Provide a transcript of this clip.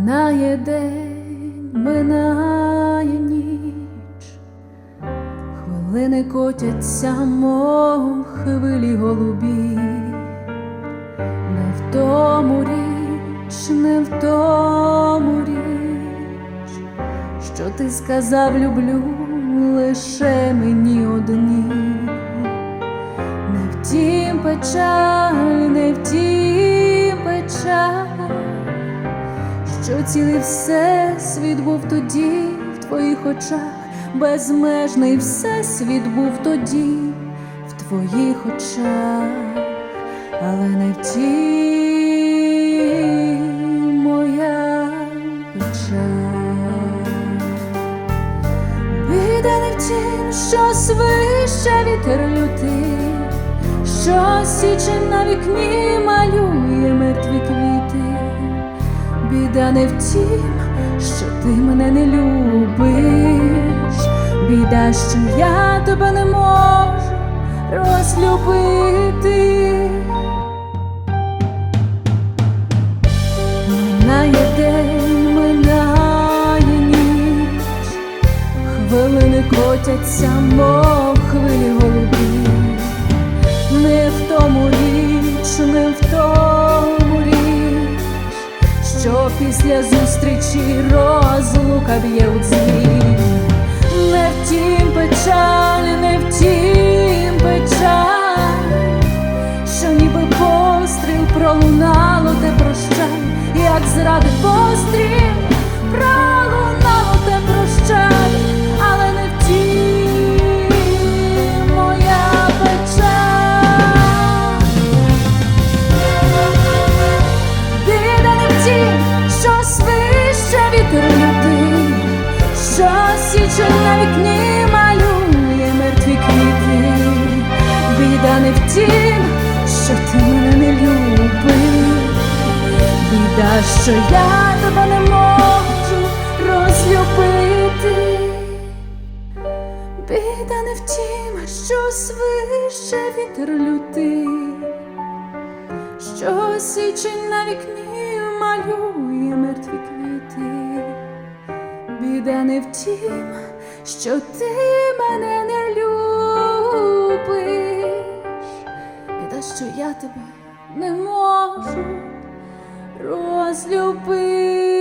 Минає день, минає ніч, хвилини котяться, мов хвилі голубі, не в тому річ, не в тому річ, що ти сказав, люблю лише мені одній. Не втім печаль, не втім печаль, що цілий всесвіт був тоді в твоїх очах, безмежний всесвіт був тоді в твоїх очах, але не втім моя печаль. Біда не втім, що свище вітер лютий, що січе на вікні малює мертві квіти. Біда не втім, що ти мене не любиш, біда, що я тебе не можу розлюбити. Минає день, минає ніч, хвилини котяться, мов хвилі що після зустрічі розлука б'є у дзвін. Не втім печаль, не втім печаль, що ніби постріл пролунало те прощай, як зради постріл січе на вікні малює мертві квіти. Біда не втім, що ти мене не любиш, біда, що я тебе не можу розлюбити. Біда не втім, що свище вітер лютий, що січень на вікні малює мертві квіти. Біда не в тім, що ти мене не любиш, біда, що я тебе не можу розлюбити.